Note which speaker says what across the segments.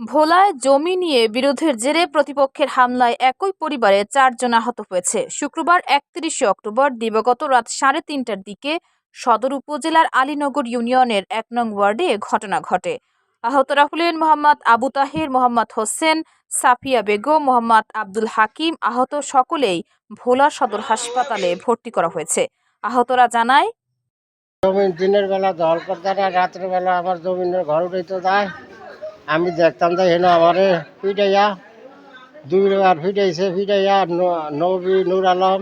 Speaker 1: ভোলায় জমি নিয়ে বিরোধের জেরে প্রতিপক্ষের হামলায় একই পরিবারে চারজন আহত হয়েছে। শুক্রবার একত্রিশে অক্টোবর দিবাগত রাত সাড়ে তিনটার দিকে সদর উপজেলার আলীনগর ইউনিয়নের এক নং ওয়ার্ডে ঘটনা ঘটে। আহতরা হলেন মোহাম্মদ আবু তাহের, মোহাম্মদ হোসেন, সাফিয়া বেগম, মোহাম্মদ আব্দুল হাকিম আহত সকলেই ভোলা সদর হাসপাতালে ভর্তি করা হয়েছে। আহতরা জানায়
Speaker 2: দিনের বেলা জল করতে না রাত্রে বেলা আমার জমিনের ঘর উঠাইতে যায় আমি দেখতাম যে হেন আমারে ফিটাইয়া দুইবার ফিটাইছে ফিটাইয়া নবী নূর আলম,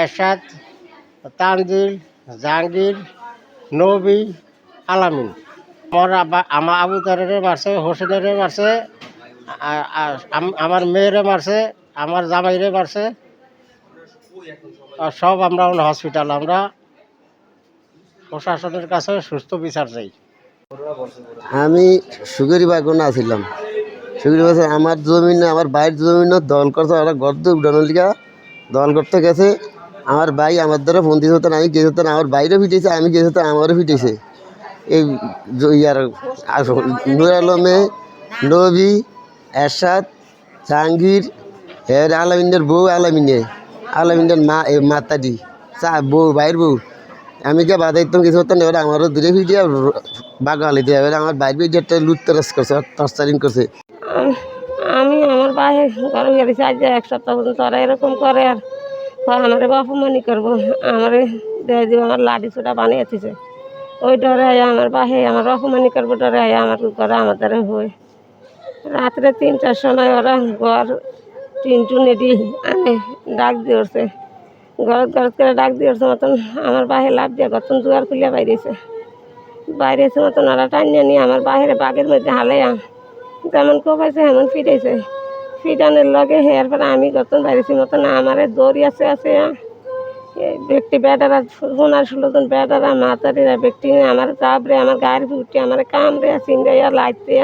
Speaker 2: এরশাদ, তানজিল, জাহাঙ্গীর, নবী, আলামিন। আমার আমার আবু মারছে, হোসেনেরে মারছে আমার মেয়েরে মারছে, আমার জামাইরে মারছে। সব আমরা হসপিটাল আমরা প্রশাসনের কাছে সুস্থ বিচার চাই।
Speaker 3: আমি সুগরি বাগনা আছিলাম। সুগরি বাসে আমার জমিনে, আমার বাইরের জমিনে দল করছে ওরা গর্ত উঠানোর লিগা দল করতে গেছে। আমার ভাই আমার দ্বারা ফোন হতেন আমি গেছে হতেন আমার বাইরে ফিটেছে, আমি গেছে হতেন আমারও ফিটেছে। এই ইয়ার নূর আলমে, নবী, এরশাদ, জাহাঙ্গীর এর আলামিনের বউ আলামিনে, আলামিনের মা মাতাদি, চা বউ বাইর বউ। আমি কে বাদাইতাম কিছু না এবার আমারও দূরে ভিডিও বাগালি দিয়ে, এবার আমার বাইর ভিডিও একটা লুট তরস করছে টর্চারিং করছে।
Speaker 4: আম- আমি আমার বাইরে ঘরে গেছি, আজ এক সপ্তাহ পর্যন্ত তারা এরকম করে আর। আমার বাপমানি করব, আমার দিয়ে দিব, আমার লাডি ছোটা বানিয়ে দিছে। ওই ডরে আয়া আমার বাহে, আমার অপমানি করব, ডরে আয়া আমার ঘরে আমার দ্বারা হয়। রাত্রে তিনটার সময় ওরা ঘর টিনটু নেডি আনে, ডাক দিয়েছে। ঘরত ঘরত করে ডাক দিয়েছে মতন, আমার বাহে লাভ দিয়ে গতন দুয়ার খুলিয়া বাইরেছে। বাইরেছে মতন ওরা টানিয়ে নিয়ে আমার বাহিরে বাগের মধ্যে হালাইয়া যেমন কোপাইছে এমন ফিটাইছে। ফিটানোর লগে হেয়ার পরে আমি গতন বাইরেছি মতন, আমার দৌড়ি আছে আছে ব্যক্তি বেটারা সোনার ষোলোজন বেটারা মাতারিরা, ব্যক্তি আমার চাপরে আমার গায়ের ফুটে আমার কামড়ে, সিংড়াইয়া লাইতে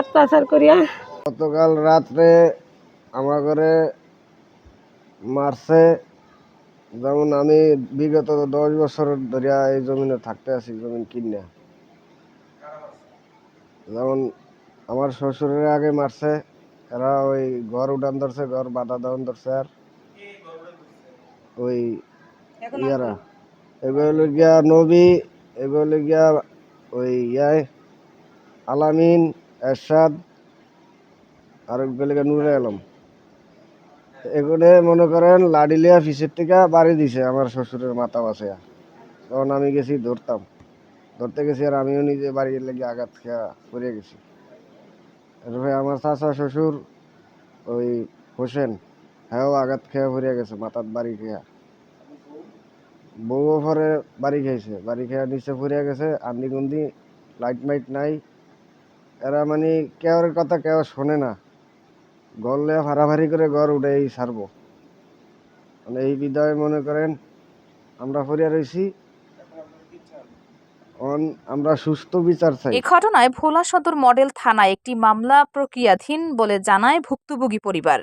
Speaker 4: অত্যাচার করিয়া।
Speaker 2: গতকাল রাত্রে আমার ঘরে মারছে। যেমন আমি বিগত দশ বছর ধরিয়া এই জমিনে থাকতে আছি জমিন কিনে। যেমন আমার শ্বশুরের আগে মারছে এরা ওই ঘর উঠান ধরছে ঘর বাধা দেওয়ান ধরছে আর। ওই ইয়ারা। এগুলো গিয়া নবী এগুলো গিয়া ওই ইয়ায় আলামিন এরশাদ আর গেলে নুরে আলম। এগুলো মনে করেন লাডিলিয়া ফিসের থেকে বাড়ি দিছে আমার শ্বশুরের মাথা বাসে তখন আমি গেছি ধরতাম। ধরতে গেছি আর আমিও নিজে বাড়ি লেগে আঘাত খেয়া পড়ে গেছি। এরপরে আমার চাচা শ্বশুর, ওই হোসেন হ্যাঁ আঘাত খেয়া পড়ে গেছে, মাথার বাড়ি খেয়া। বউ পরে বাড়ি খেয়েছে বাড়ি খেয়া নিচে পড়ে গেছে আন্দি গুন্দি লাইট মাইট নাই। এরা মানে কেউর কথা কেউ শোনে না। গড়লে ভাড়াভাড়ি করে ঘর উঠেই সারব মানে এই বিদায় মনে করেন, আমরা ফরিয়া রয়েছি আমরা সুস্থ বিচার চাই।
Speaker 1: ঘটনায় ভোলা সদর মডেল থানায় একটি মামলা প্রক্রিয়াধীন বলে জানায় ভুক্তভোগী পরিবার।